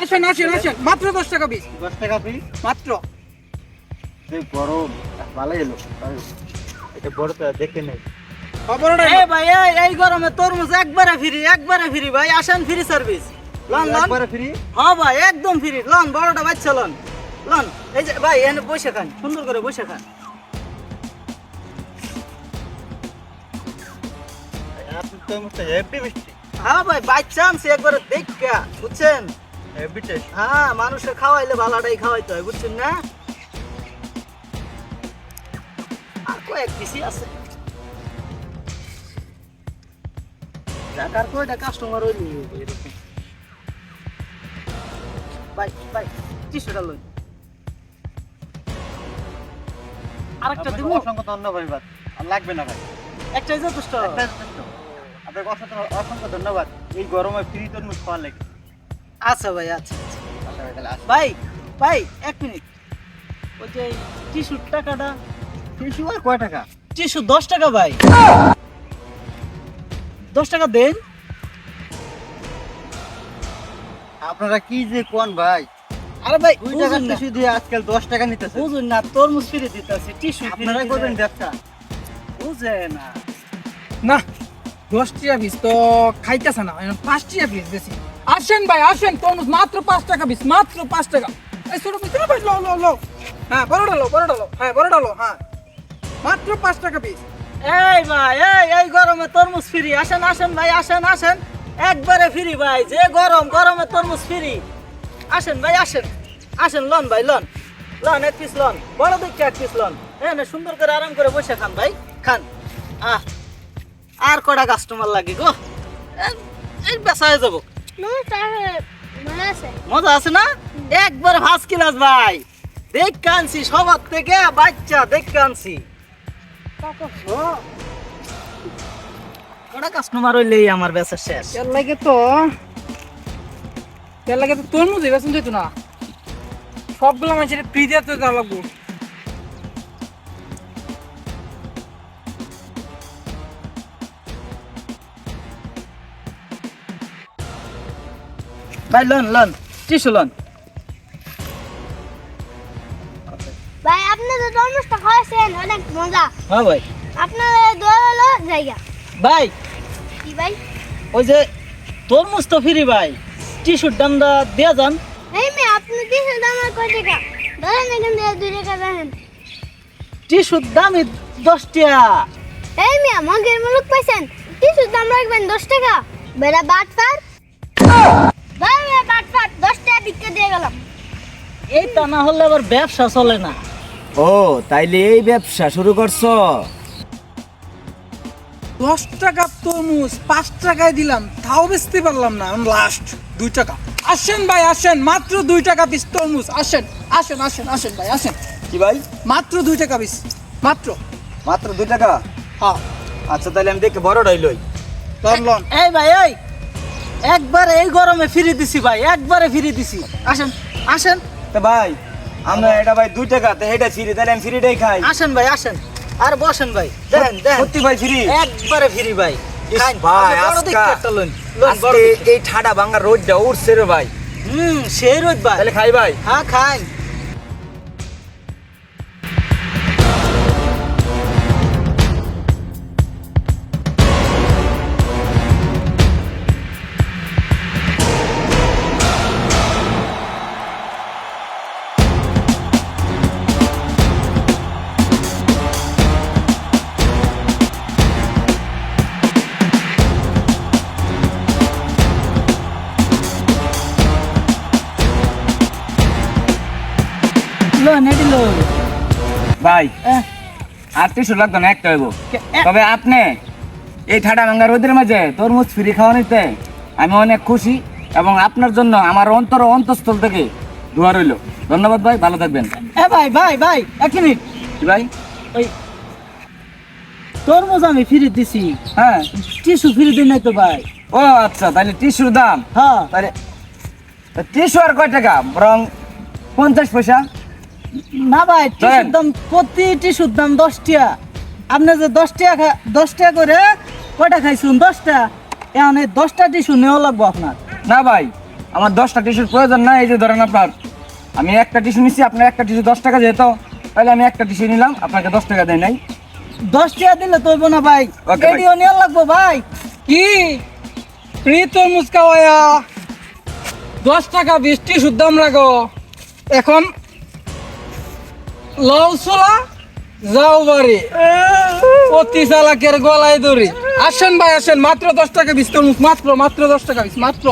আসেন আসেন আসেন। মাত্র দশ টাকা পিস দশ টাকা পিস মাত্র। গরম ভালো এলো এটা বড় তো দেখে নেই। এই ভাই এই এই গরমে তরমুজ একবারে ফ্রি একবারে ফ্রি ভাই। আসেন ফ্রি সার্ভিস লন লন। একবারে ফ্রি হ্যাঁ ভাই একদম ফ্রি লন বড়টা বাচ্চা লন। লন এই যে ভাই এনে বসে খান। সুন্দর করে বসে খান। আপনি তো হেভি মিষ্টি। হ্যাঁ ভাই বাচ্চা আনছি একবারে দেখা বুঝছেন? হ্যাঁ খাওয়াইলে ভালোটাই খাওয়াইতে হয় বুঝছেন না? আর কয়েক পিসি আছে। টাকার কয়টা কাস্টমার হইলি? ভাই ভাই টিস্যুটা লই। আরেকটা দিব অসংখ্য ধন্যবাদ আর লাগবে না ভাই। একটাই যথেষ্ট। একটাই যথেষ্ট। আপনাকে অসংখ্য অসংখ্য ধন্যবাদ। এই গরমে ফ্রি তরমুজ খাওয়ার লাগে আচ্ছা ভাই আচ্ছা আচ্ছা। আচ্ছা ভাই ভাই এক মিনিট। ওই যে টিস্যুর টাকাটা টিস্যু আর কয় টাকা? টিস্যু দশ টাকা ভাই। দশ টাকা দেন। আপনারা কি যে কোন ভাই? আরে ভাই দুই টাকা টিস্যু দিয়ে আজকাল দশ টাকা নিতেছে। বুঝুন না তরমুজ ফিরে দিতেছি টিস্যু আপনারা করবেন ব্যবসা? বুঝে না। না দশ টাকা পিস তো খাইতেছে না পাঁচ টাকা পিস বেশি। আসেন ভাই, আসেন। তরমুজ মাত্র পাঁচ টাকা পিস মাত্র পাঁচ টাকা। এই ছোট পিস লো লো লো লো হ্যাঁ বড়টা লো বড়টা লো হ্যাঁ বড়টা লো হ্যাঁ। মাত্র পাঁচ টাকা পিস এই ভাই, এই এই গরমে তরমুজ ফ্রি আসেন আসেন ভাই, আসেন আসেন। একবারে ফ্রি ভাই, যে গরম, গরমে তরমুজ ফ্রি আসেন ভাই, আসেন। আসেন, লন ভাই, লন। লন, এক পিস লন। বড় দেখে এক পিস লন। হ্যাঁ না, সুন্দর করে আরাম করে বসে খান ভাই, খান। আহ, আর কটা কাস্টমার লাগে গো? এই- হয়ে যাব। মজা আছে না? একবার ভাই। দেখ কানছি সবার থেকে বাচ্চা দেখ কানছি কাস্টমার হইলেই আমার বেচা শেষ। তেল লাগে তো। তেল লাগে তো তরমুজ বেসন যেত না। সবগুলো মানুষের ফ্রি দিয়ে তো লাগবো। ভাই লন লন টিসু লন। ভাই আপনি তো তরমুজটা খাওয়াছেন অনেক মজা। হ্যাঁ ভাই। আপনার দোয়া হলো জায়গা। ভাই কি ভাই? ওই যে তরমুজ তো ফ্রি ভাই। টিসুর দামটা দেয়া যান। এই মেয়ে আপনি দিয়েছেন দাম কয় টাকা? ধরেন এখান থেকে দুই টাকা দেখেন টিসুর দামই দশ টাকা। এই মেয়ে মগের মুলুক পাইছেন। টিসুর দাম রাখবেন দশ টাকা। বেড়া বাট পার দিয়ে গেলাম। এইটা না হলে আবার ব্যবসা চলে না। ও তাইলে এই ব্যবসা শুরু করছ? দশ টাকা তরমুজ পাঁচ টাকায় দিলাম তাও বেচতে পারলাম না লাস্ট দুই টাকা। আসেন ভাই আসেন মাত্র দুই টাকা পিস তরমুজ আসেন আসেন আসেন আসেন ভাই আসেন। কি ভাই? মাত্র দুই টাকা পিস মাত্র। মাত্র দুই টাকা? হ্যাঁ। আচ্ছা তাহলে আমি দেখে বড়টাই লই। লন লন। এই ভাই এই! একবারে এই গরমে ফিরে দিছি ভাই একবারে ফিরে দিছি। আসেন আসেন। তো ভাই আমরা এটা ভাই দুই টাকা তো এটা ফ্রি তাহলে আমি ফ্রিটাই খাই। আসেন ভাই আসেন। আর বসেন ভাই দেখেন দেখেন সত্যি ভাই ফ্রি? একবারে ফ্রি ভাই। ভাই, আজকা- এই ঠাডা ভাঙা রোদটা উঠছে রে ভাই। হুম সেই রোদ ভাই। তাহলে খাই ভাই। হ্যাঁ খান ভাই লাগতো না একটা হইব। তবে আপনি এই ঠাডা ভাঙা রোদের মাঝে তরমুজ ফ্রি খাওয়া নিতে আমি অনেক খুশি এবং আপনার জন্য আমার অন্তর অন্তঃস্থল থেকে দোয়া রইল। ধন্যবাদ ভাই ভালো থাকবেন। এ ভাই ভাই ভাই এক মিনিট। ভাই? ওই তরমুজ আমি ফিরে দিছি। হ্যাঁ। টিসু ফিরে দিন তো ভাই। ও আচ্ছা তাহলে টিসুর দাম? হ্যাঁ। তাহলে টিসু আর কয় টাকা? বরং পঞ্চাশ পয়সা। না ভাই দেন। দাম প্রতি টিসুর দাম দশ টাকা আপনি যে দশ টাকা দশ টাকা করে কয়টা খাইছুন? দশটা। এখন এই দশটা টিসু নেওয়া লাগবো আপনার। না ভাই আমার দশটা টিস্যুর প্রয়োজন নাই এই যে ধরেন আপনার আমি একটা টিস্যু নিচ্ছি আপনার একটা টিস্যু দশ টাকা যেহেতু তাহলে আমি একটা টিস্যু নিলাম আপনাকে দশ টাকা দেয় নাই। দশ টাকা দিলে তো না ভাই। এডিও নিয়ে লাগবো ভাই। কি? তরমুজ খাওয়ায়া দশ টাকা বৃষ্টি শুদ্ধাম রাখো। এখন লও সোলা যাও বাড়ি। অতি চালাকের গলায় দড়ি। আসেন ভাই, আসেন। মাত্র দশ টাকা মুখ মাত্র মাত্র দশ টাকা বিশ মাত্র।